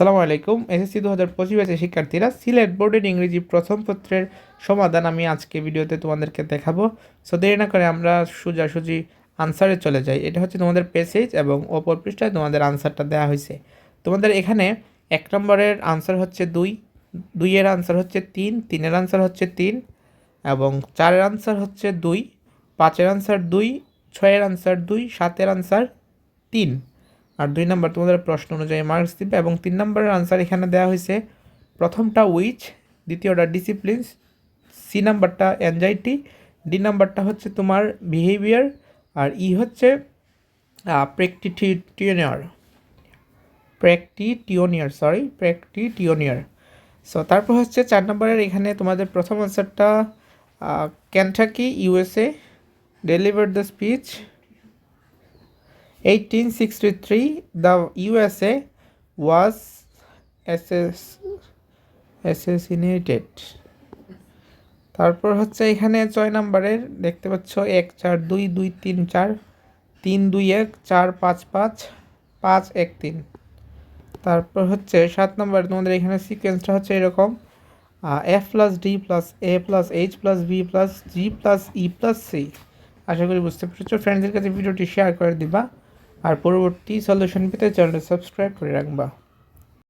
আসসালামু আলাইকুম, এসএসসি দু হাজার পঁচিশ ব্যাচের শিক্ষার্থীরা সিলেট বোর্ডের ইংরেজি প্রথম পত্রের সমাধান আমি আজকে ভিডিওতে তোমাদেরকে দেখাবো। সো দেরি না করে আমরা সোজাসুজি আনসারে চলে যাই। এটা হচ্ছে তোমাদের পেসেজ এবং ওপর পৃষ্ঠায় তোমাদের আনসারটা দেওয়া হয়েছে। তোমাদের এখানে এক নম্বরের আনসার হচ্ছে দুই, দুইয়ের আনসার হচ্ছে তিন, তিনের আনসার হচ্ছে তিন এবং চারের আনসার হচ্ছে দুই, পাঁচের আনসার দুই, ছয়ের আনসার দুই, সাতের আনসার তিন। আর দুই নাম্বার তোমাদের প্রশ্ন অনুযায়ী মার্কস দিবে এবং তিন নম্বরের আনসার এখানে দেওয়া হয়েছে, প্রথমটা উইচ দ্বিতীয়টা ডিসিপ্লিনস সি নাম্বারটা অ্যাংজাইটি ডি নাম্বারটা হচ্ছে তোমার বিহেভিয়ার আর ই হচ্ছে প্রেকটিটিউনিয়ার প্র্যাকটিটিওনিয়ার সরি প্র্যাকটিটিওনিয়ার সো তারপর হচ্ছে চার নম্বরের এখানে তোমাদের প্রথম আনসারটা Kentucky USA deliver the speech 1863 the USA was assass- assassinated. তারপর হচ্ছে এখানে ছয় নম্বরের দেখতে পাচ্ছ এক চার দুই দুই তিন চার, তিন দুই এক চার পাঁচ পাঁচ পাঁচ এক তিন। তারপর হচ্ছে সাত নম্বর তোমাদের এখানে সিকোয়েন্সটা হচ্ছে এরকম F plus D plus A plus H plus B plus G plus E plus C আশা করি বুঝতে পেরেছ। ফ্রেন্ডসদের কাছে ভিডিওটি শেয়ার করে দিবা। আর পরবর্তী সলিউশন পেতে চ্যানেলটা সাবস্ক্রাইব করে রাখবা।